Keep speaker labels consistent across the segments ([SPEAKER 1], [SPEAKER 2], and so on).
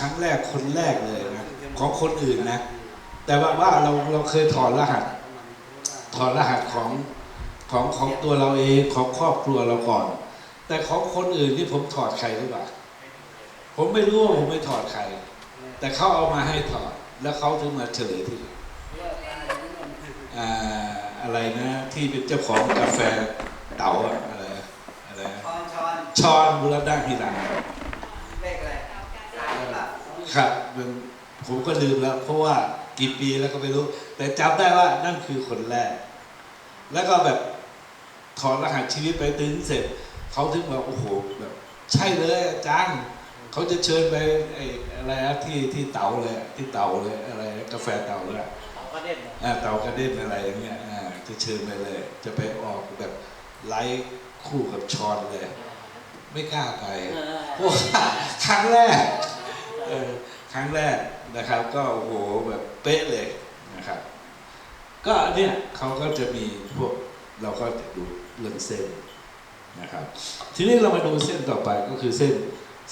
[SPEAKER 1] ครั้งแรกคนแรกเลยนะของคนอื่นนะ แต่ว่าว่าเราเราเคยถอดรหัส ถอดรหัสของของของตัวเราเองของครอบครัวเราก่อน แต่ของคนอื่นที่ผมถอดใครหรือเปล่าผมไม่รู้ว่าผมไม่ถอดใคร แต่เขาเอามาให้ถอด แล้วเขาถึงมาเฉลยที่อ่าอะไรนะ ที่เป็นเจ้าของกาแฟเต๋าอะอะไรอะไรนะ
[SPEAKER 2] ช้อนช้อน
[SPEAKER 1] ชอนบุรดาฮิรัน
[SPEAKER 2] เลขอะไรสามหรือเปล่า
[SPEAKER 1] ครับมันผมก็ลืมแล้ว เพราะว่ากี่ปีแล้วก็ไม่รู้ แต่จำได้ว่านั่นคือคนแรก แล้วก็แบบถอดรหัสชีวิตไปตึงเสร็จเขาถึงบอกโอ้โหแบบ ใช่เลยอาจารย์เขาจะเชิญไปไอ้อะไรอะที่ที่เต๋าเลยอะที่เต๋าเลยอะไร กาแฟเต๋าเลยอะ
[SPEAKER 3] เขาก็เด่นนะ
[SPEAKER 1] อ่าเต๋ากระเด็นอะไรอย่างเงี้ยอ่าจะเชิญไปเลย จะไปออกแบบไลฟ์คู่กับชอนเลย ไม่กล้าไป
[SPEAKER 3] เออ
[SPEAKER 1] เพราะว่าครั้งแรก เออครั้งแรกนะครับ ก็โอ้โหแบบเป๊ะเลยนะครับ ก็เนี่ยเขาก็จะมีพวกเราก็จะดูเรื่องเส้นนะครับ ทีนี้เรามาดูเส้นต่อไปก็คือเส้น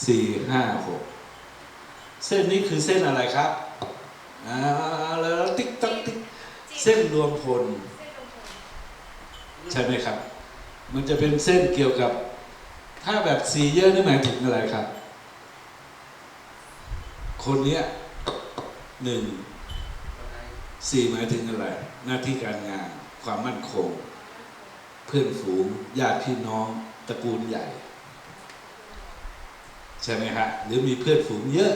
[SPEAKER 1] สี่ห้าหกเส้นนี้คือเส้นอะไรครับอ่าแล้วติ๊กต๊อกติ๊กเส้นรวมพลใช่ไหมครับ มันจะเป็นเส้นเกี่ยวกับ ถ้าแบบสีเยอะนี่หมายถึงอะไรครับ คนเนี้ยหนึ่งสี่หมายถึงอะไร หน้าที่การงาน ความมั่นคง เพื่อนฝูงญาติพี่น้องตระกูลใหญ่ ใช่ไหมฮะหรือมีเพื่อนฝูงเยอะ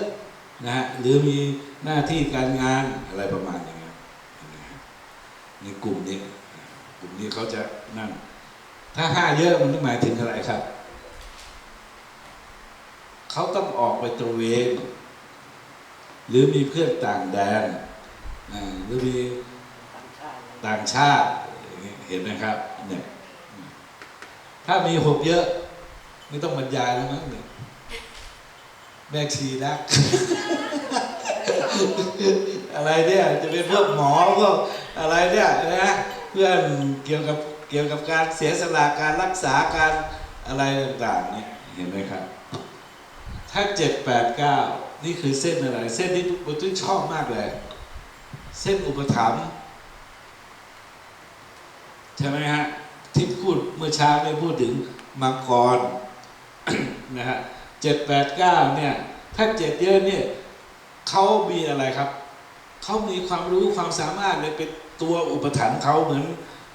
[SPEAKER 1] นะฮะหรือมีหน้าที่การงานอะไรประมาณอย่างเงี้ยในกลุ่มนี้กลุ่มนี้เขาจะนั่น ถ้าห้าเยอะมันหมายถึงอะไรครับ เขาต้องออกไปตระเวน หรือมีเพื่อนต่างแดนหรือมี
[SPEAKER 3] ต่างชาติ
[SPEAKER 1] เห็นไหมครับเนี่ยถ้ามีหกเยอะไม่ต้องบรรยายแล้วมั้งเนี่ยแม่ชีนะอะไรเนี่ยจะเป็นพวกหมอพวกอะไรเนี่ยนะเพื่อนเกี่ยวกับเกี่ยวกับการเสียสละการรักษาการอะไรต่างๆเนี่ยเห็นไหมครับ ถ้าเจ็ดแปดเก้า นี่คือเส้นอะไร เส้นที่บุตรชอบมากเลย เส้นอุปถัมภ์ใช่ไหมฮะที่พูดเมื่อเช้าไม่พูดถึงมังกรนะฮะเจ็ดแปดเก้าเนี่ย ถ้าเจ็ดเยอะเนี่ยเขามีอะไรครับ เขามีความรู้ความสามารถเลยเป็นตัวอุปถัมภ์เขาเหมือน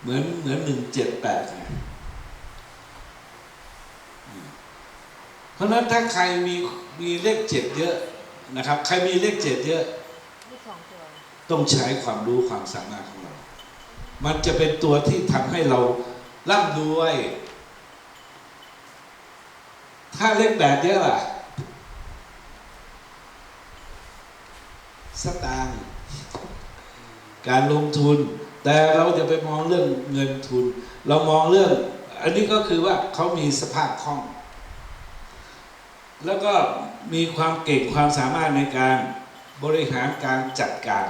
[SPEAKER 1] เหมือนเหมือนหนึ่งเจ็ดแปดไงอืมเพราะนั้นถ้าใครมีมีเลขเจ็ดเยอะ นะครับ ใครมีเลขเจ็ดเยอะ
[SPEAKER 4] ต้
[SPEAKER 1] องใช้ความรู้ความสามารถของเรา มันจะเป็นตัวที่ทำให้เราร่ำรวย ถ้าเลขแปดเยอะล่ะ สตางค์การลงทุน แต่เราจะไปมองเรื่องเงินทุน เรามองเรื่อง อันนี้ก็คือว่าเขามีสภาพคล่อง แล้วก็ มีความเก่งความสามารถในการบริหารการจัดการ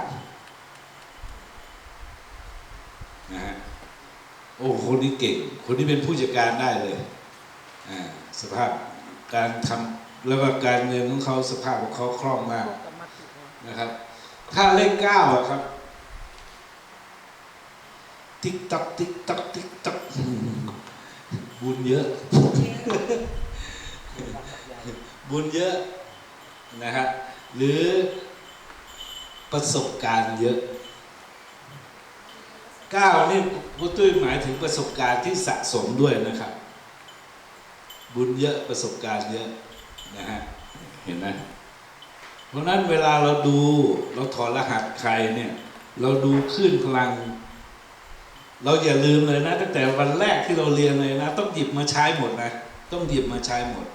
[SPEAKER 1] นะฮะโอ้คนนี้เก่ง คนนี้เป็นผู้จัดการได้เลยสภาพการทำแล้วก็การเงินของเขาสภาพของเขาคล่องมาก
[SPEAKER 4] นะ
[SPEAKER 1] ครับ ถ้าเลขเก้าครับ ติ๊กตักติ๊กตักติ๊กตักบุญเยอะ บุญเยอะนะฮะหรือประสบการณ์เยอะก้านี่พุตุ้ยหมายถึงประสบการณ์ที่สะสมด้วยนะครับ บุญเยอะประสบการณ์เยอะนะฮะเห็นไหมเพราะนั้นเวลาเราดูเราถอดรหัสใครเนี่ย เราดูคลื่นพลัง เราอย่าลืมเลยนะ ตั้งแต่วันแรกที่เราเรียนเลยนะ ต้องหยิบมาใช้หมดนะ ต้องหยิบมาใช้หมด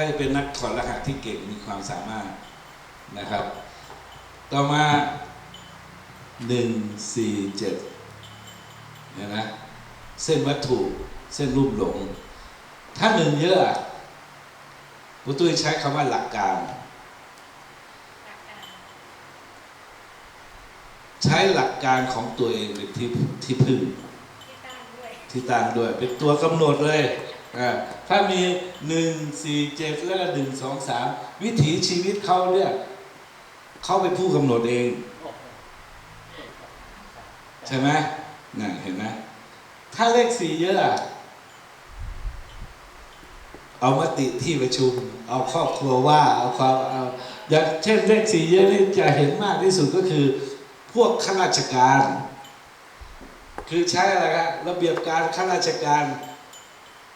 [SPEAKER 1] ถ้าจะเป็นนักถอดรหัสที่เก่งมีความสามารถนะครับ ต่อมาหนึ่งสี่เจ็ดเนี่ยนะเส้นวัตถุเส้นรูปหลง ถ้าหนึ่งเยอะพุตุ้ยใช้คำว่าหลักการ ใช้หลักการของตัวเองเป็นที่ที่พึ่งที่ตั้งด้วยเป็นตัวกำหนดเลยอ่า ถ้ามีหนึ่งสี่เจ็ดแล้วก็หนึ่งสองสามวิถีชีวิตเขาเนี่ยเขาเป็นผู้กำหนดเอง ใช่ไหมน่ะเห็นไหมถ้าเลขสี่เยอะอะเอามติที่ประชุม เอาครอบครัวว่า เอาความเอาอย่างเช่นเลขสี่เยอะนี่จะเห็นมากที่สุดก็คือ พวกข้าราชการ คือใช้อะไรครับระเบียบการข้าราชการ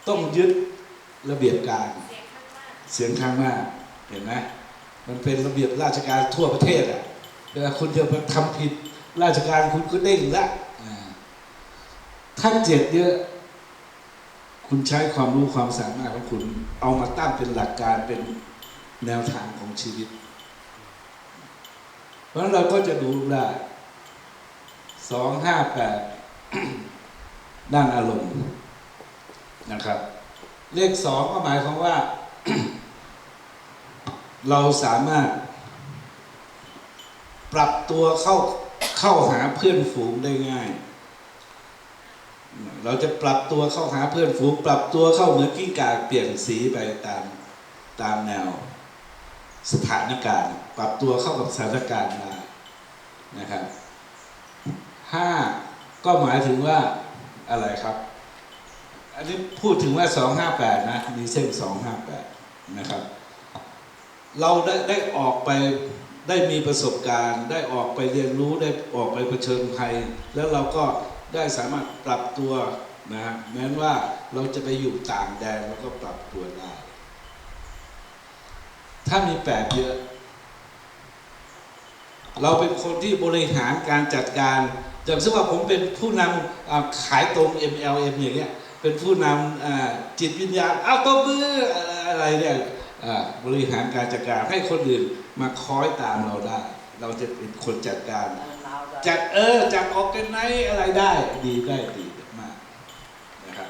[SPEAKER 1] ต้องยึดระเบียบการเสียงข้างมากเห็นไหมมันเป็นระเบียบราชการทั่วประเทศอะเวลาคุณจะมาทำผิดราชการคุณก็เด้งละอ่าถ้าเจ็ดเยอะคุณใช้ความรู้ความสามารถของคุณ เอามาตั้งเป็นหลักการเป็นแนวทางของชีวิต เพราะงั้นเราก็จะดูได้สองห้าแปดด้านอารมณ์ นะครับ เลขสองก็หมายความว่า เราสามารถ ปรับตัวเข้าเข้าหาเพื่อนฝูงได้ง่าย เราจะปรับตัวเข้าหาเพื่อนฝูง ปรับตัวเข้าเหมือนกิ้งก่าเปลี่ยนสีไปตามตามแนวสถานการณ์ ปรับตัวเข้ากับสถานการณ์ได้นะครับห้าก็หมายถึงว่าอะไรครับ อันนี้พูดถึงว่าสองห้าแปดนะมีเส้นสองห้าแปดนะครับ เราได้ได้ออกไปได้มีประสบการณ์ ได้ออกไปเรียนรู้ได้ออกไปเผชิญภัย แล้วเราก็ได้สามารถปรับตัวนะฮะแม้ว่าเราจะไปอยู่ต่างแดนเราก็ปรับตัวได้ ถ้ามีแปดเยอะ เราเป็นคนที่บริหารการจัดการอย่างเช่นว่าผมเป็นผู้นำขายตรง MLM อย่างเงี้ย เป็นผู้นำอ่าจิตวิญญาณเอาตัวมืออะไรเนี่ยอ่าบริหารการจัดการให้คนอื่นมาคอยตามเราได้ เราจะเป็นคนจัดการ
[SPEAKER 3] หนาวจะ
[SPEAKER 1] จัดเออจัดออกกันไนอะไรได้ดีได้ดีมากนะครับ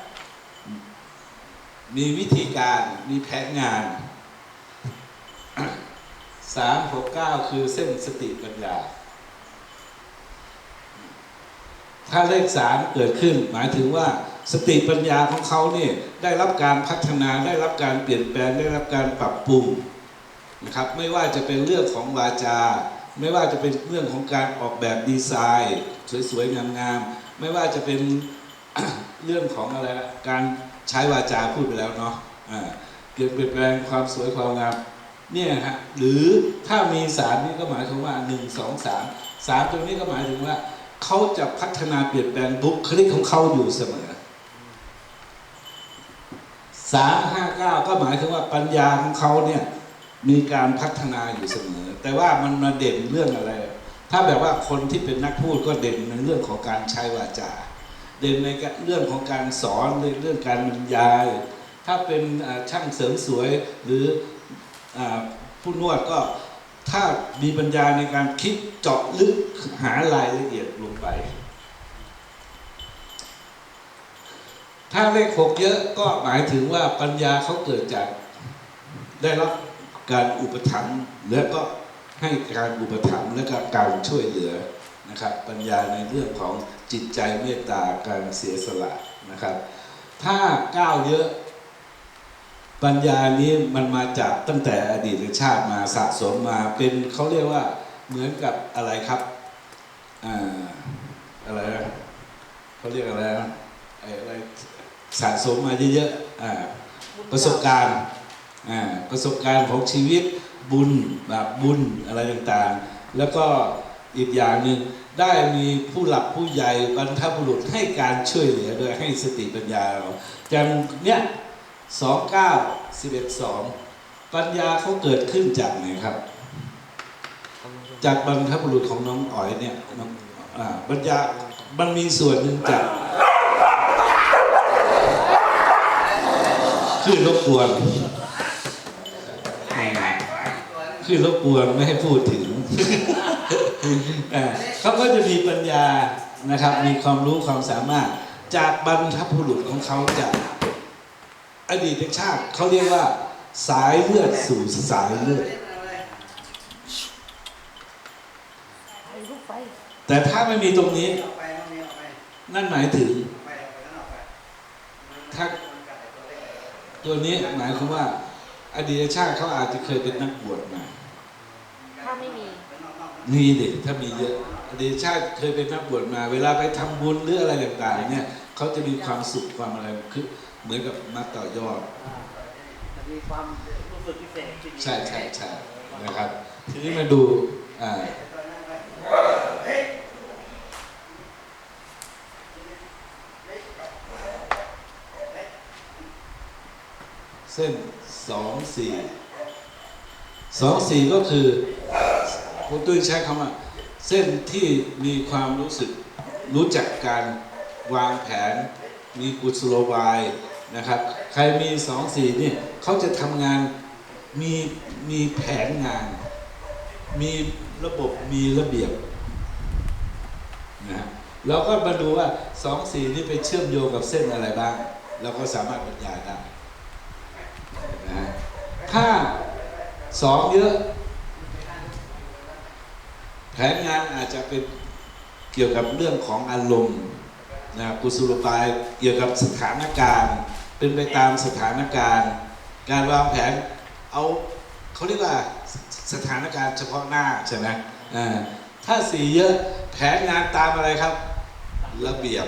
[SPEAKER 1] มีวิธีการมีแผนงานสามหกเก้าคือเส้นสติปัญญา ถ้าเลขสามเกิดขึ้นหมายถึงว่า สติปัญญาของเขาเนี่ยได้รับการพัฒนาได้รับการเปลี่ยนแปลงได้รับการปรับปรุงนะครับไม่ว่าจะเป็นเรื่องของวาจา ไม่ว่าจะเป็นเรื่องของการออกแบบดีไซน์ สวยๆงามๆไม่ว่าจะเป็นเรื่องของอะไรการใช้วาจาพูดไปแล้วเนาะเกี่ยวกับเปลี่ยนแปลงความสวยความงามเนี่ยฮะหรือถ้ามีสามนี่ก็หมายถึงว่าหนึ่งสองสามสามตรงนี้ก็หมายถึงว่าเขาจะพัฒนาเปลี่ยนแปลงบุคลิกของเขาอยู่เสมอ สามห้าเก้าก็หมายถึงว่าปัญญาของเขาเนี่ยมีการพัฒนาอยู่เสมอ แต่ว่ามันมาเด่นเรื่องอะไร ถ้าแบบว่าคนที่เป็นนักพูดก็เด่นในเรื่องของการใช้วาจา เด่นในเรื่องของการสอนในเรื่องการบรรยาย ถ้าเป็นช่างเสริมสวยหรืออผู้นวดก็ถ้ามีปัญญาในการคิดเจาะลึกหารายละเอียดลงไป ถ้าเลขหกเยอะก็หมายถึงว่าปัญญาเขาเกิดจากได้รับการอุปถัมภ์แล้วก็ให้การอุปถัมภ์และก็การช่วยเหลือนะครับ ปัญญาในเรื่องของจิตใจเมตตาการเสียสละนะครับ ถ้าก้าวเยอะ ปัญญานี้มันมาจากตั้งแต่อดีตชาติมาสะสมมาเป็นเขาเรียกว่าเหมือนกับอะไรครับอ่าอะไรเขาเรียกอะไรไอ้อะไร สะสมมาเยอะๆอ่าประสบการณ์อ่าประสบการณ์ของชีวิตบุญบาปบุญอะไรต่างๆ แล้วก็อีกอย่างหนึ่งได้มีผู้หลักผู้ใหญ่บรรพบุรุษให้การช่วยเหลือโดยให้สติปัญญาเราอย่างเนี้ยสองเก้าสิบเอ็ดสองปัญญาเขาเกิดขึ้นจากไหนครับ จากบรรพบุรุษของน้องอ๋อยเนี่ยน้องอ่าปัญญามันมีส่วนหนึ่งจาก คือรบกวนคือรบกวนไม่ให้พูดถึงเขาก็จะมีปัญญานะครับ มีความรู้ความสามารถ จากบรรพบุรุษของเขาจากอดีตชาติเขาเรียกว่าสายเลือดสู่สายเลือด แต่ถ้าไม่มีตรงนี้
[SPEAKER 2] นั่
[SPEAKER 1] นหมายถึงถ้า
[SPEAKER 2] ตัวเล็ก
[SPEAKER 1] ตัวนี้หมายความว่าอดีตชาติเขาอาจจะเคยเป็นนักบวชมา
[SPEAKER 4] ถ้าไม่มี
[SPEAKER 1] มีเด็กถ้ามีเยอะอดีตชาติเคยเป็นนักบวชมา เวลาไปทำบุญหรืออะไรต่างๆเนี่ยเขาจะมีความสุขความอะไรคือเหมือนกับมาต่อยอด
[SPEAKER 3] อ่าจะมีความรู้สึกพิเศษที่ดี
[SPEAKER 1] ใช่ใช่ใช่นะครับ ทีนี้มาดูอ่า เส้นสองสี่สองสี่ก็คือคุณตุ้ยใช้คำว่า เส้นที่มีความรู้สึกรู้จักการวางแผน มีกุศโลบายนะครับ ใครมีสองสี่เนี่ยเขาจะทำงานมีมีแผนงาน มีระบบมีระเบียบนะฮะเราก็มาดูว่าสองสี่นี่ไปเชื่อมโยงกับเส้นอะไรบ้าง เราก็สามารถบรรยายได้ ถ้าสองเยอะ แผนงานอาจจะเป็นเกี่ยวกับเรื่องของอารมณ์นะกุศลบายเกี่ยวกับสถานการณ์ เป็นไปตามสถานการณ์ การวางแผนเอาเขาเรียกว่าสถานการณ์เฉพาะหน้าใช่ไหมถ้าสีเยอะแผนงานตามอะไรครับ ระเบียบ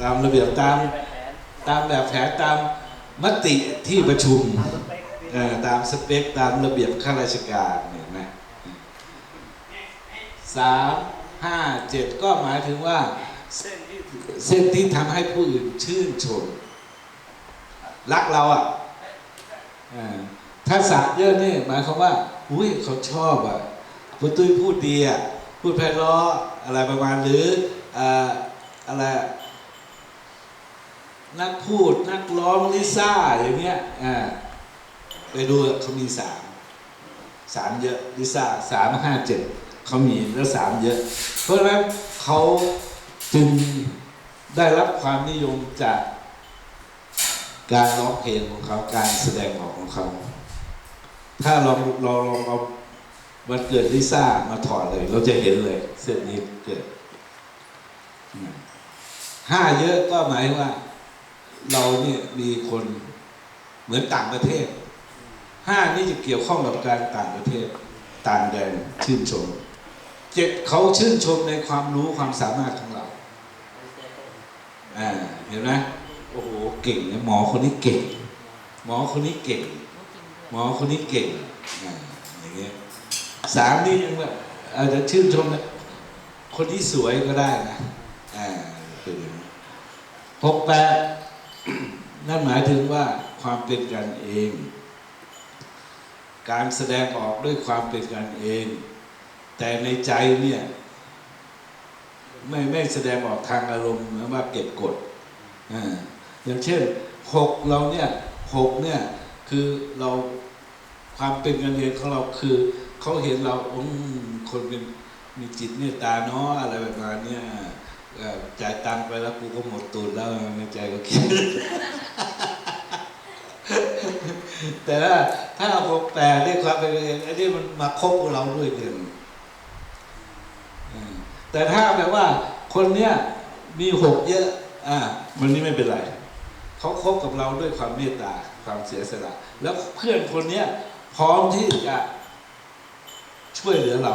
[SPEAKER 1] ตามระเบียบตามตามแบบแผนตาม มติที่ประชุม
[SPEAKER 3] ตามสเปค
[SPEAKER 1] ตามระเบียบข้าราชการเห็นไหมสามห้าเจ็ดก็หมายถึงว่า
[SPEAKER 3] เส้นที่
[SPEAKER 1] ทำให้ผู้อื่นชื่นชม รักเราอะอ่อถ้าสักเยอะนี่หมายความว่า อุ้ยเขาชอบอะคุณตุ้ยพูดดีอะพูดไพเราะอะไรประมาณหรือออะไร นักพูดนักร้องลิซ่าอย่างเงี้ยอ่าไปดูเขามีสามสามเยอะลิซ่าสามห้าเจ็ดเขามีแล้วสามเยอะ เพราะฉะนั้นเขาจึงได้รับความนิยมจากการร้องเพลงของเขาการแสดงออกของเขา ถ้าลองลองลองเอาวันเกิดลิซ่ามาถอดเลย เราจะเห็นเลยเส้นนี้เกิดห้าเยอะก็หมายว่า เราเนี่ยมีคนเหมือนต่างประเทศ ห้านี่จะเกี่ยวข้องกับการต่างประเทศ ต่างแดนชื่นชม เจ็ดเขาชื่นชมในความรู้ความสามารถของเราอ่าเห็นไหมโอ้โหเก่งนะหมอคนนี้เก่ง หมอคนนี้เก่ง หมอคนนี้เก่งอ่าอย่างเงี้ยสามนี่ยังแบบอาจจะชื่นชมนะคนที่สวยก็ได้นะอ่าเป็นหกแปด นั่นหมายถึงว่าความเป็นกันเอง การแสดงออกด้วยความเป็นกันเอง แต่ในใจเนี่ยไม่ไม่แสดงออกทางอารมณ์หรือว่าเก็บกดอ่าอย่างเช่นหกเราเนี่ยหกเนี่ยคือเราความเป็นกันเองของเราคือเขาเห็นเราอืมคนเป็นมีจิตเมตตาเนาะอะไรแบบนั้ จ่ายตังค์ไปแล้วกูก็หมดตุนแล้วในใจก็คิดแต่ถ้าถ้าหกแปดด้วยความเป็นกันเองอันนี้มันมาคบกับเราด้วยเดือนอืมแต่ถ้าแบบว่า คนเนี้ยมีหกเยอะ อ่ามันนี่ไม่เป็นไรเขาคบกับเราด้วยความเมตตาความเสียสละแล้วเพื่อนคนเนี้ยพร้อมที่จะช่วยเหลือเรา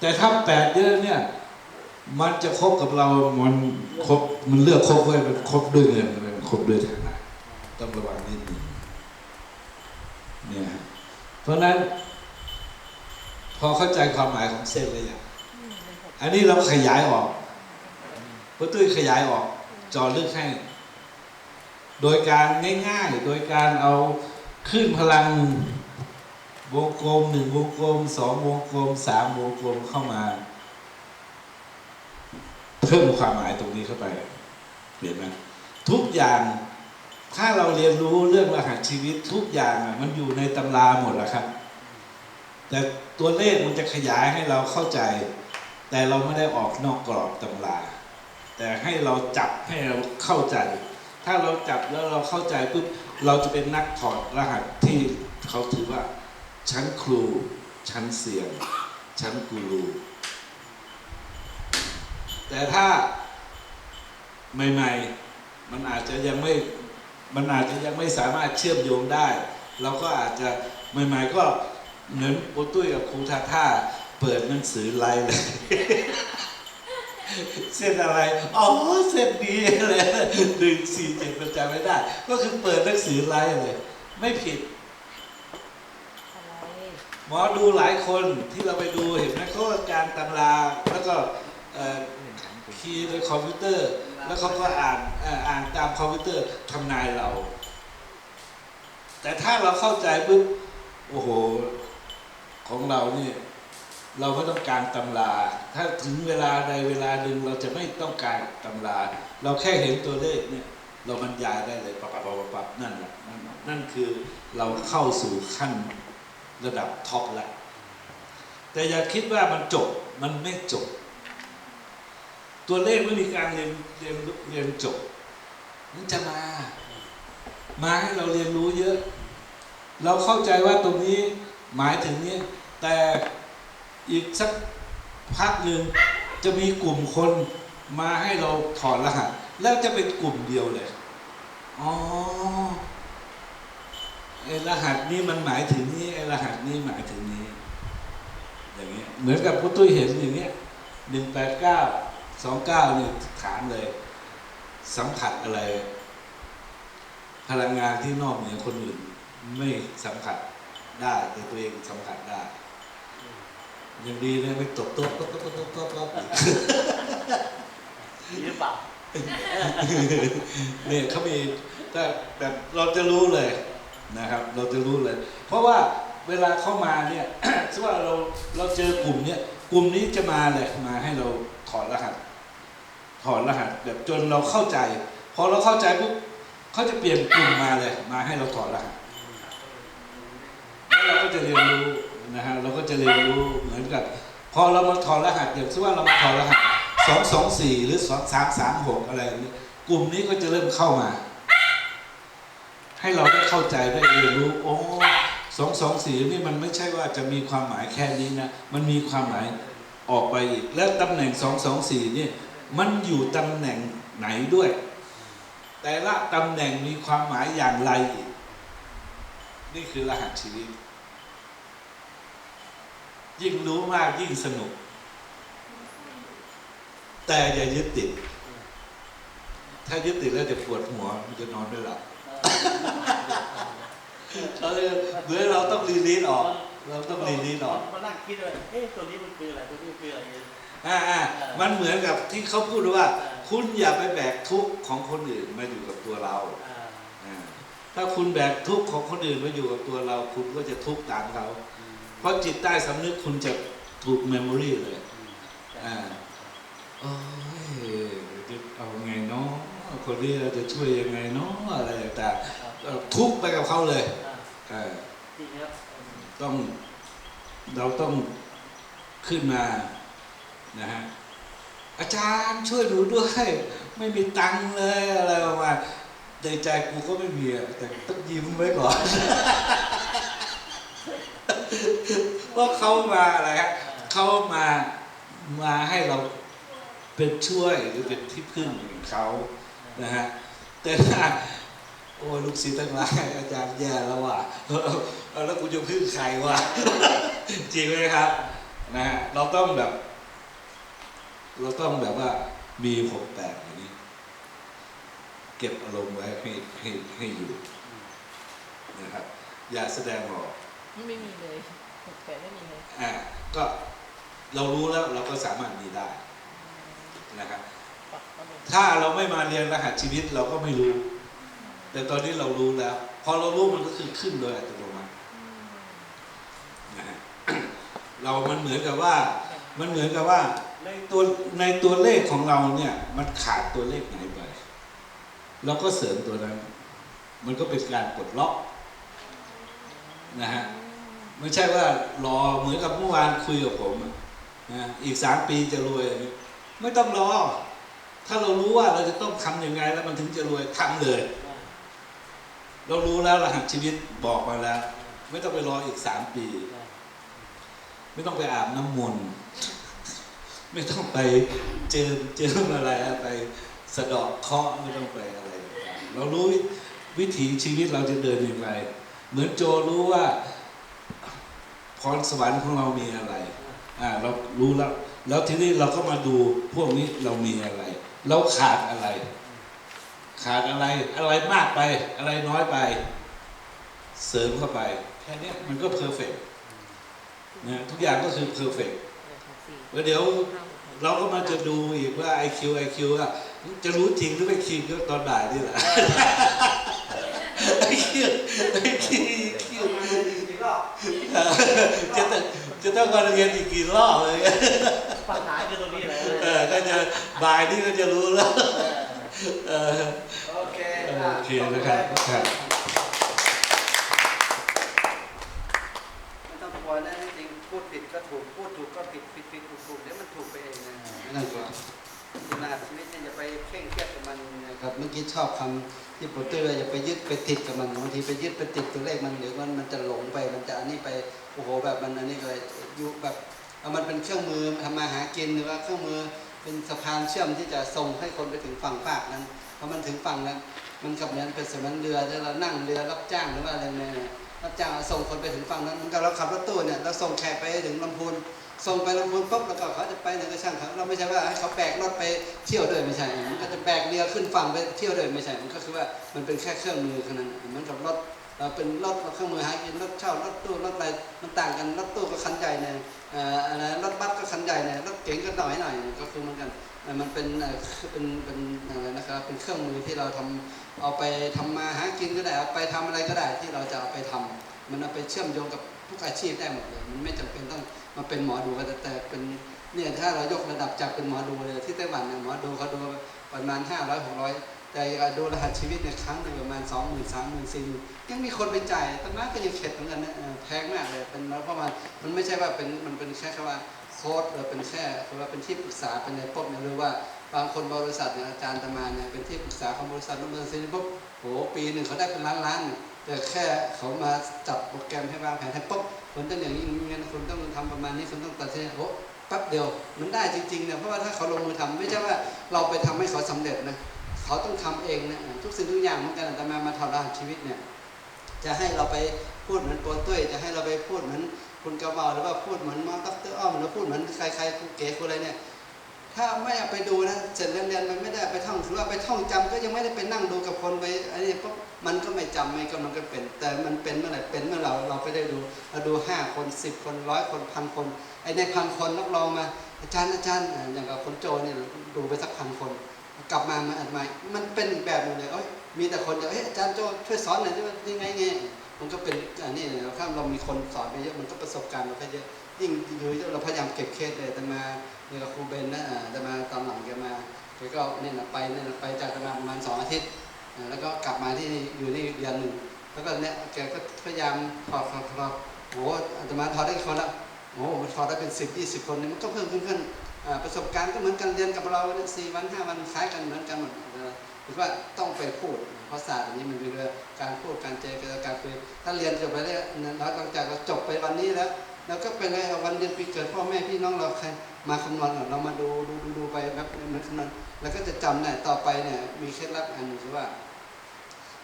[SPEAKER 1] แต่ถ้าแปดเยอะเนี่ย มันจะคบกับเรา มันคบมันเลือกคบไว้มันคบด้วยเงินมันคบด้วยฐานะต้องระวังนิดนึงเนี่ยเพราะนั้นพอเข้าใจความหมายของเส้นเลยอย่างอันนี้เราขยายออกพระตุ้ยขยายออก จอลึกให้ โดยการง่ายๆ โดยการเอาขึ้นพลังวงกลมหนึ่งวงกลมสองวงกลมสามวงกลมเข้ามา เพิ่มความหมายตรงนี้เข้าไปเห็นไหมทุกอย่างถ้าเราเรียนรู้เรื่องรหัสชีวิตทุกอย่างมันอยู่ในตำราหมดแหละครับ แต่ตัวเลขมันจะขยายให้เราเข้าใจ แต่เราไม่ได้ออกนอกกรอบตำรา แต่ให้เราจับให้เราเข้าใจ ถ้าเราจับแล้วเราเข้าใจปุ๊บเราจะเป็นนักถอดรหัสที่เขาถือว่า ชั้นครู ชั้นเสียง ชั้นกูรู แต่ถ้าใหม่ๆ มันอาจจะยังไม่ มันอาจจะยังไม่สามารถเชื่อมโยงได้ เราก็อาจจะใหม่ ๆ ก็เหมือนโอตุ้ยกับครูทาท่าเปิดหนังสือไลน์เลยเส้นอะไร อ๋อ เส้นนี้เลยหนึ่งสี่เจ็ดมันจำไม่ได้ ก็คือเปิดหนังสือไลน์เลย ไม่ผิด
[SPEAKER 4] อะไร
[SPEAKER 1] หมอดูหลายคนที่เราไปดูเห็นไหมเขาก็การตำรา แล้วก็ เอ่อคีย์ในคอมพิวเตอร์ แล้วเขาก็อ่านอ่านตามคอมพิวเตอร์ทำนายเรา แต่ถ้าเราเข้าใจปุ๊บโอ้โหของเราเนี่ยเราไม่ต้องการตำรา ถ้าถึงเวลาใดเวลาหนึ่งเราจะไม่ต้องการตำรา เราแค่เห็นตัวเลขเนี่ย เราบรรยายได้เลยปับปับปับปับปับนั่นแหละนั่นนั่นคือเราเข้าสู่ขั้นระดับท็อปแล้วแต่อย่าคิดว่ามันจบมันไม่จบ ตัวเลขไม่มีการเรียนเรียนเรียนจบ มันจะมา มาให้เราเรียนรู้เยอะ เราเข้าใจว่าตรงนี้หมายถึงนี้ แต่อีกสักพักหนึ่งจะมีกลุ่มคนมาให้เราถอดรหัส แล้วจะเป็นกลุ่มเดียวเลย อ๋อไอรหัสนี้มันหมายถึงนี้ไอรหัสนี้หมายถึงนี้ อย่างเงี้ย เหมือนกับพุตุ้ยเห็นอย่างเงี้ยหนึ่งแปดเก้า สองเก้าเนี่ยถามเลย สัมผัสอะไร พลังงานที่นอกเหนือคนอื่น ไม่สัมผัสได้แต่ตัวเองสัมผัสได้ยังดีนะไม่ตบโต๊ะโต๊ะโต๊ะโต๊ะโต๊ะโต๊ะโต๊ะอีก
[SPEAKER 3] มีหรือเปล่า
[SPEAKER 1] เนี่ยเขามีแต่แบบเราจะรู้เลยนะครับ เราจะรู้เลย เพราะว่าเวลาเข้ามาเนี่ยสมมติว่าเราเราเจอกลุ่มเนี่ยกลุ่มนี้จะมาเลยมาให้เราถอดรหัส ถอดรหัสแบบจนเราเข้าใจ พอเราเข้าใจปุ๊บเขาจะเปลี่ยนกลุ่มมาเลยมาให้เราถอดรหัสแล้วเราก็จะเรียนรู้นะฮะเราก็จะเรียนรู้เหมือนกับ พอเรามาถอดรหัสอย่างเช่นว่าเรามาถอดรหัสสองสองสี่หรือสองสามสามหกอะไรอย่างนี้กลุ่มนี้ก็จะเริ่มเข้ามา ให้เราได้เข้าใจได้เรียนรู้โอ้สองสองสี่นี่มันไม่ใช่ว่าจะมีความหมายแค่นี้นะ มันมีความหมายออกไปอีก และตำแหน่งสองสองสี่นี่ มันอยู่ตำแหน่งไหนด้วย แต่ละตำแหน่งมีความหมายอย่างไรอีกนี่คือรหัสชีวิต ยิ่งรู้มากยิ่งสนุก แต่อย่ายึดติด ถ้ายึดติดแล้วจะปวดหัวมันจะนอนไม่หลับเราเลยเหมือนเราต้องรีลีสออก เราต้องรีลีสออก
[SPEAKER 3] มานั่งคิดว่าเอ๊ะตัวนี้มันคืออะไรตัวนี้มันคืออะไร
[SPEAKER 1] อ่าอ่ามันเหมือนกับที่เขาพูดว่า คุณอย่าไปแบกทุกข์ของคนอื่นมาอยู่กับตัวเรา
[SPEAKER 3] อ่า
[SPEAKER 1] อ่าถ้าคุณแบกทุกข์ของคนอื่นมาอยู่กับตัวเรา คุณก็จะทุกข์ตามเขา เพราะจิตใต้สำนึกคุณจะถูกเมมโมรีเลยอ่าโอ้ยจะเอาไงเนาะคนนี้เราจะช่วยยังไงเนาะอะไรต่างๆเอ่อทุกข์ไปกับเขาเลย
[SPEAKER 3] อ่า
[SPEAKER 1] เออ
[SPEAKER 3] จริงครับ
[SPEAKER 1] ต้องเราต้องขึ้นมา นะฮะอาจารย์ช่วยหนูด้วย ไม่มีตังค์เลยอะไรประมาณในใจกูก็ไม่มีแต่ต้องยิ้มไว้ก่อนเพราเขามาอะไรฮะเขามามาให้เราเป็นช่วยหรือเป็นที่พึ่งของเขานะฮะแต่ถ้าโอ้ยลูกศิษย์ทั้งหลายอาจารย์แย่แล้วว่ะแล้วกูจะพึ่งใครวะจริงไหมครับนะฮะเราต้องแบบ เราต้องแบบว่ามีหกแปดอย่างนี้ เก็บอารมณ์ไว้ให้ให้ให้อยู่นะครับ อย่าแสดงออก
[SPEAKER 4] ไม่มีเลยหกแปดไม่มีเลย
[SPEAKER 1] อ่าก็เรารู้แล้วเราก็สามารถมีได้นะครับ
[SPEAKER 4] ปักก็เลย
[SPEAKER 1] ถ้าเราไม่มาเรียนรหัสชีวิตเราก็ไม่รู้ แต่ตอนนี้เรารู้แล้ว พอเรารู้มันก็คือขึ้นโดยอัตโนมัตินะฮะเรามันเหมือนกับว่า มันเหมือนกับว่าใน ตัวในตัวเลขของเราเนี่ย มันขาดตัวเลขไหนไปเราก็เสริมตัวนั้น มันก็เป็นการปลดล็อกนะฮะไม่ใช่ว่ารอเหมือนกับเมื่อวานคุยกับผมนะอีกสามปีจะรวย ไม่ต้องรอ ถ้าเรารู้ว่าเราจะต้องทำยังไง แล้วมันถึงจะรวยทำเลย เรารู้แล้วรหัสชีวิตบอกมาแล้ว ไม่ต้องไปรออีกสามปี ไม่ต้องไปอาบน้ำมนต์ ไม่ต้องไปเจอเจออะไรไปสะเดอกเคาะไม่ต้องไปอะไร เรารู้วิถีชีวิตเราจะเดินอย่างไร เหมือนโจรู้ว่าพรสวรรค์ของเรามีอะไรอ่าเรารู้แล้ว แล้วทีนี้เราก็มาดูพวกนี้เรามีอะไร เราขาดอะไร ขาดอะไรอะไรมากไป อะไรน้อยไป เสริมเข้าไป แค่นี้มันก็เพอร์เฟกนะทุกอย่างก็คือเพอร์เฟก
[SPEAKER 4] เลยค่ะสี่
[SPEAKER 1] แล้วเดี๋ยว
[SPEAKER 4] ห้าหก
[SPEAKER 1] เราก็มาจะดูอีกว่า IQ IQ อะจะรู้จริงหรือไม่จริงก็ตอนด่ายนี่แหละ IQ IQ IQ
[SPEAKER 2] กี่รอบ
[SPEAKER 1] จะต้องจะต้องมาเรียนอีกกี่รอบเลย
[SPEAKER 3] ปัญหาคือตรงนี้แหละ
[SPEAKER 1] เออก็จะบ่ายนี่ก็จะรู้แล้วเออ
[SPEAKER 2] โอเค
[SPEAKER 1] โอเคนะครับครับ
[SPEAKER 2] ไม่ต้องกลัวนะจริงพูดผิดก็ถูกพูดถูกก็ผิดผิดผิดถูกถูกเดี๋ยวมันถูกไปเองนะไม่ต้องกลัวขนาดชีวิตเนี่ยอย่าไปเค ร่งเครียดกับมันนะครับเมื่อกี้ชอบคำที่โปรเตอร์อย่าไปยึดไปติดกับมันบางทีไปยึดไปติดตัวเลขมันเดี๋ยวมันมันจะหลงไปมันจะอันนี้ไปโอ้โหแบบมันอันนี้เลยอยู่แบบเอามันเป็นเครื่องมือทำมาหากินหรือว่าเครื่องมือเป็นสะพานเชื่อมที่จะส่งให้คนไปถึงฝั่งภาคนั้นพอมันถึงฝั่งนั้นมันกับเหมือนเป็นสมือนเรือที่เรานั่งเรือรับจ้างหรือว่าอะไรเนี่ยรับจ้างส่งคนไปถึงฝั่งนั้นเหมันกับเราขับรถตู้เนี่ยเราส่งแขกไปถึงลำพูน ส่งไปลำพูนปุ๊บแล้วก็เขาจะไปไหนก็ช่างเขาเราไม่ใช่ว่าให้เขาแบกรถไปเที่ยวด้วยไม่ใช่มันก็จะแบกเรือขึ้นฝั่งไปเที่ยวด้วยไม่ใช่ มันก็คือว่ามันเป็นแค่เครื่องมือเท่านั้นเหมือนกับรถเราเป็นรถเครื่องมือหากินรถเช่ารถตู้รถอะไรมันต่างกันรถตู้ก็คันใหญ่เนี่ยอะไรรถบัสก็คันใหญ่เนี่ยรถเก๋งก็หน่อยหน่อยก็คือเหมือนกันมันเป็นเป็นเป็นอะไรนะครับเป็นเครื่องมือที่เราทำเอาไปทำมาหากินก็ได้เอาไปทำอะไรก็ได้ที่เราจะเอาไปทำมันเอาไปเชื่อมโยงกับทุกอาชีพได้หมดเลยมันไม่จำเป็นต้อง มาเป็นหมอดูก็ได้แต่เป็นเนี่ยถ้าเรายกระดับจากเป็นหมอดูเลยที่ไต้หวันเนี่ยหมอดูเขาดูประมาณ5 0 0 6 0 0แต่ดูรหัสชีวิตในครั้งหนึ่งประมาณ2 0 0 0 0 3 0 0 0 0 4 0 0 0ยังมีคนไปจ่ายแต่มาก็ยังเข็ดเหมือนกันนะแพงมากเลยเป็นเพราะว่ามันไม่ใช่ว่าเป็นมันเป็นแค่แค่ว่าโค้ดหรือเป็นแค่คือว่าเป็นที่ปรึกษาเป็นในปุ๊บเนี่ยหรือว่าบางคนบริษัทเนี่ยอาจารย์ตมาเนี่ยเป็นที่ปรึกษาของบริษัทนู้นบริษัทนี้ปุ๊บโหปีหนึ่งเขาได้เป็นล้านล้านแต่แค่เขามาจับโปรแกรมให้วางแผนให้ปุ๊บ คนต้องอย่างนี้อย่งนี้คุณต้องทำประมาณนี้คนต้องตัดสินโอ้แป๊บเดียวมันได้จริงๆเนี่ยเพราะว่าถ้าเขาลงมือทำไม่ใช่ว่าเราไปทำให้เขาสำเร็จนะเขาต้องทำเองนะทุกสิ่งทุกอย่างเหมือนกันแต่มามาทำรหัสชีวิตเนี่ยจะให้เราไปพูดเหมือนโปรตุ้ยจะให้เราไปพูดเหมือนคุณกระเบาหรือว่าพูดเหมือนมอดรอ้อมหรือพูดเหมือนใครๆครูเก๋ครูอะไรเนี่ย ถ้าไม่เอาไปดูนะเสร็จเรียนมันไม่ได้ไปท่องหรือว่าไปท่องจำก็ยังไม่ได้ไปนั่งดูกับคนไปอันนี้ปุ๊บมันก็ไม่จำไม่ก็มันก็เป็น แต่มันเป็นเมื่อไหร่เป็นเมื่อเราเราไปได้ดูเราดูห้าคนสิบคนร้อยคนพันคนไอ้ในพันคนรับรองมาอาจารย์อาจารย์อย่างกับคนโจเนี่ยดูไปสักพันคน กลับมามาอัดใหม่มันเป็นอีกแบบนึงเลยเอ้ยมีแต่คนจะเฮ้ยอาจารย์โจช่วยสอนหน่อยที่มันยังไงไงมันก็เป็นอันนี้เลยถ้าเรามีคนสอนไปเยอะมันก็ประสบการณ์เราก็เยอะยิ่งอยู่เยอะเราพยายามเก็บเคสเลยแต่มา นี่ก็ครูเบนนะอ่าจะมาตอนหลังแกมาแกก็เนี่ยนะไปเนี่ยนะไปจากประมาณประมาณสองอาทิตย์แล้วก็กลับมาที่อยู่นี่เดือนหนึ่งแล้วก็เนี่ยแกก็พยายามถอดถอดถอดโอ้โหอาตมาถอดได้คนละโอ้โหมันถอดได้เป็นสิบยี่สิบคนเนี่ยมันก็เพิ่มขึ้นขึ้นประสบการณ์ก็เหมือนกันเรียนกับเราสี่วันห้าวันคล้ายกันเหมือนกันหมดหรือว่าต้องไปพูดเพราะศาสตร์อันนี้มันเป็นเรื่องการพูดการเจรจาการคุยถ้าเรียนจบไปแล้วแล้วหลังจากเราจบไปวันนี้แล้ว แล้วก็เป็นไงเอาวันเดือนปีเกิดพ่อแม่พี่น้องเราใครมาคำนวณเรามาดูดูดูดูไปแบบมือนคำนวณแล้วก็จะจำได้ต่อไปเนี่ยมีเคล็ดลับอันหนึ่งคือว่า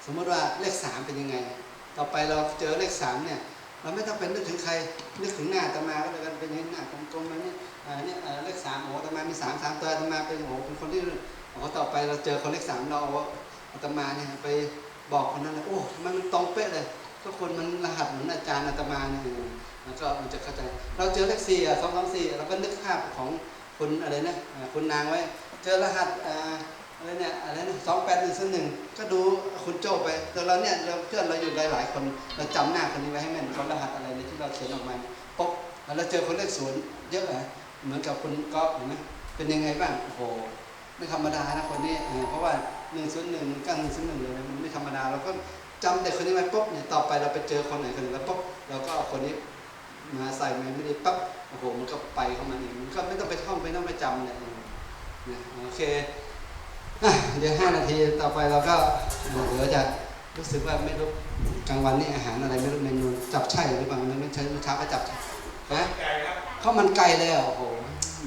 [SPEAKER 2] สมมติว่าเลขสามเป็นยังไง ต่อไปเราเจอเลขสามเนี่ย เราไม่ต้องเป็นนึกถึงใครนึกถึงหน้าตมาก็เลยกันเป็นยังไงหน้ากลมๆมาเนี่ยอ่าเนี่ยเลขสามโอ้ตมามีสามสามตัวตมาเป็นโอ้เป็นคนที่โอ้ต่อไปเราเจอคนเลขสามเราเอาตมาเนี่ยไปบอกคนนั้นเลยโอ้มมันตรงเป๊ะเลย ก็คนมันรหัสเหมือนอาจารย์อาตมาเนี่ย แล้วก็มันจะเข้าใจ เราเจอเลขสี่สองสองสี่เราก็นึกภาพของคุณอะไรนะอ่าคุณนางไว้ เจอรหัสอ่าอะไรเนี่ยอะไรนะสองแปดหนึ่งหนึ่งก็ดูคุณโจไปแต่เราเนี่ยเราเพื่อนเราอยู่หลายๆคนเราจำหน้าคนนี้ไว้ให้แม่นเขารหัสอะไรในที่เราเขียนออกมาปุ๊บเราเจอคนเลขศูนย์เยอะเลยเหมือนกับคุณก๊อฟเห็นไหมเป็นยังไงบ้างโอ้โหไม่ธรรมดานะคนนี้เพราะว่าหนึ่งศูนย์หนึ่งเก้าหนึ่งศูนย์หนึ่งเลยนะมันไม่ธรรมดาเราก็จำแต่คนนี้ไว้ปุ๊บเนี่ยต่อไปเราไปเจอคนไหนคนหนึ่งแล้วปุ๊บเราก็เอาคนนี้ มาใส่มาไม่ได้ปั๊บโอ้โหมันก็ไปเข้ามาเองมันก็ไม่ต้องไปท่องไม่ต้องไปจำเนี่ยนะโอเคอเดี๋ยวห้านาทีต่อไปเราก็เดี๋ยวจะรู้สึกว่าไม่รู้กลางวันนี่อาหารอะไรไม่รู้เมนูจับไช่หรือเปล่าไม่ไม่ใช่เมื่อเช้าก็จับฮะข้าวมันไก่เลยอะโอ้โห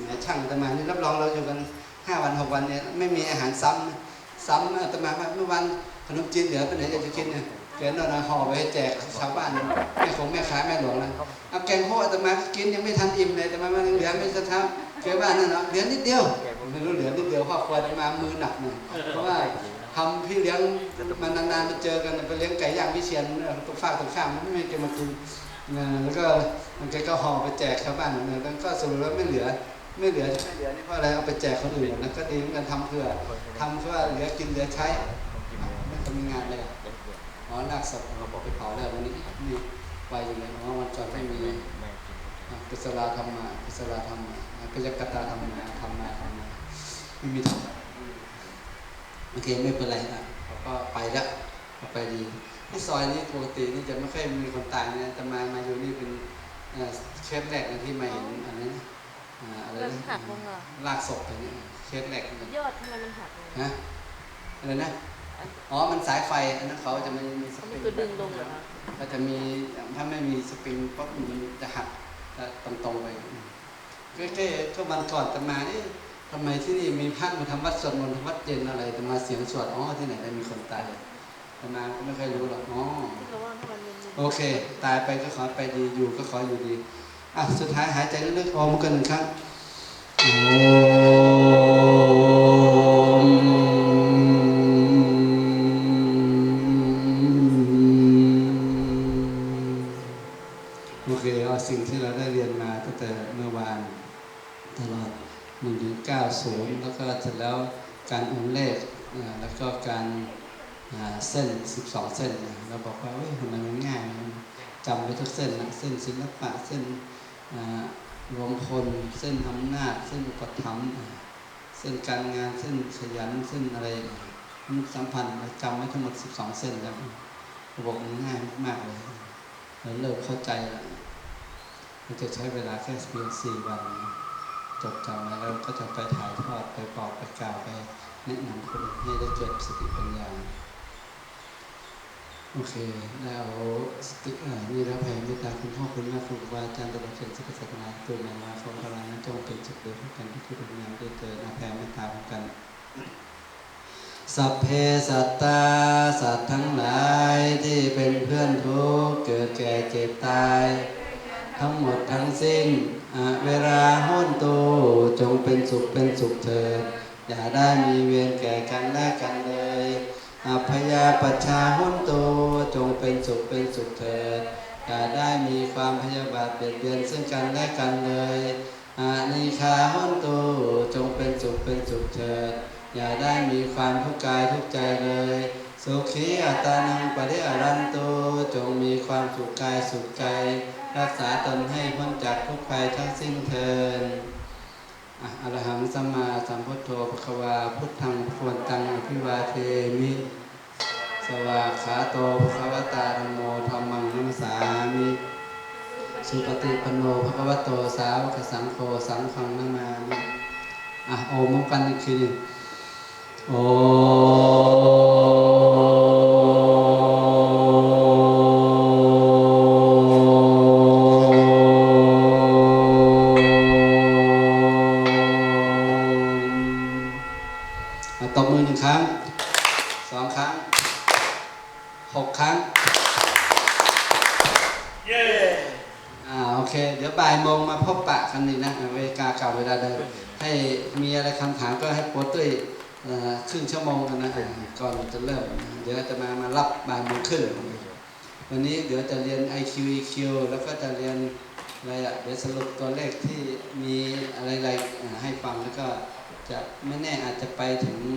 [SPEAKER 2] แหมช่างอาตมานี่รับรองเราอยู่กันห้าวันหกวันเนี่ยไม่มีอาหารซ้ำซ้ำอาตมาว่าเมื่อวันขนมจีนเหลือไปไหนจะกินเนี่ย แกนอนห่อไปให้แจกชาวบ้านแม่ของแม่ค้าแม่หลวงแล้วเอาแกงโฮอาตมากินยังไม่ทันอิ่มเลยแต่มามันเหลือไม่จะทำแกบ้านนั่นเนาะเหลือนิดเดียวผมไม่รู้เหลือนิดเดียวครอบครัวอาตมามือหนักหน่อยเพราะว่าทำพี่เลี้ยงมานานๆมาเจอกันไปเลี้ยงไก่ย่างวิเชียนตรงฝากตรงข้ามมันไม่มีแกมากินนะแล้วก็มันแกก็ห่อไปแจกชาวบ้านนะแล้วก็สรุปแล้วไม่เหลือไม่เหลือไม่เหลือนี่เพราะอะไรเอาไปแจกคนอื่นนะก็ดีเหมือนกันทำเพื่อทำเพื่อเหลือกินเหลือใช้ไม่ทำงานเลย อะอ๋อลากศพเราบอกไปเผาแล้ววันนี้นี่ไปอยู่เลยอ๋อวันก่อนไม่มีอะกุศลาธรรมะกุศลาธรรมะอะพยกตาธรรมะธรรมะธรรมะไม่มีธรรมะโอเคไม่เป็นไรนะเขาก็ไปแล้วก็ไปดีที่ซอยนี้ปกตินี่จะไม่ค่อยมีคนตายนะแต่มามาอยู่นี่เป็นเอ่อเคสแรกนะที่มาเห็นอันนี้นะอ่าอะไร
[SPEAKER 4] มัน
[SPEAKER 2] นะ
[SPEAKER 4] หักลงเหรอ
[SPEAKER 2] ลากศพอย่างนี้เคสแรกนะ
[SPEAKER 4] ยอดทำไมมันหักลง
[SPEAKER 2] ฮะอะไรนะ อ๋อ มันสายไฟ อันนั้นเขาจะไม่มีส
[SPEAKER 4] อัน
[SPEAKER 2] ปริ
[SPEAKER 4] นี้
[SPEAKER 2] ง
[SPEAKER 4] คือดึงลงเหรอคะ
[SPEAKER 2] ก็จะมีถ้าไม่มีสปริงปั๊บมันจะหักจะตรงๆไปใกล้ๆก็วันก่อนจะมาเอ๊ะทำไมที่นี่มีพระมาทำวัดสวดมนต์ทำวัดเย็นอะไรแต่มาเสียงสวดอ๋อที่ไหนได้มีคนตายแต่มาก็ไม่เคยรู้หรอกอ๋อ
[SPEAKER 4] ที่เขาว่าถ้ามันเป็น
[SPEAKER 2] โอเค ตายไปก็ขอไปดีอยู่ก็ขออยู่ดีอะสุดท้ายหายใจลึกๆพร้อมกันหนึ่งครั้งโอ้โอ 90 แล้วก็เสร็จแล้วการอุ้มเลขแล้วก็การเส้น 12 เส้นเราบอกว่าเฮ้ยทำไมมันง่ายมันจำไปทุกเส้นนะเส้นศิลปะเส้นรวมพลเส้นอำนาจเส้นอุปถัมภ์เส้นการงานเส้นขยันเส้นอะไรมันสัมพันธ์จำไว้ทั้งหมด 12 เส้นแล้วระบบมันง่ายมากๆเลยเราเริ่มเข้าใจแล้วเราจะใช้เวลาแค่เพียง4วันนะ จดจำแล้วเราก็จะไปถ่ายทอดไปบอกไปกล่าวไปแนะนำคนอื่นให้ได้เกิดสติปัญญาโอเค แล้วสติอ่านี่แล้วแผ่เมตตาคุณพ่อคุณแม่ครูบาอาจารย์ตลอดจนสิกศาสนาตัวแม่มาของพลังนั้นจงเป็นจุดเดิมทุกกันที่ทุกงานได้เกิดอาแผ่เมตตาพร้อมกันสัพเพสัตตาสัตว์ทั้งหลายที่เป็นเพื่อนทุกเกิดแก่เจ็บตาย ทั้งหมดทั้งสิ้นเวลาห้นตูจงเป็นสุขเป็นสุขเถิด อย่าได้มีเวรแก่กันและกันเลยอพยาปัชชาหุนโตจงเป็นสุขเป็นสุขเถิด อย่าได้มีความพยาบาทเบียดเบียนซึ่งกันและกันเลยอานิคาหุนโตจงเป็นสุขเป็นสุขเถิด อย่าได้มีความทุกข์กายทุกใจเลย สุขีอัตานังปริอารันโตจงมีความสุขกายสุขใจ รักษาตนให้พ้นจากทุกภัยทั้งสิ้นเทินอะอรหังสัมมาสัมพุทโธภควาพุทธังพวนตังอภิวาเทมิ สวากขาโตภควตาธรรมโมธรรมังนัมสามิ สุปฏิปันโนภควโตสาวกสังโฆสังฆังนามามิอะโอมพร้อมกันอีกทีโอ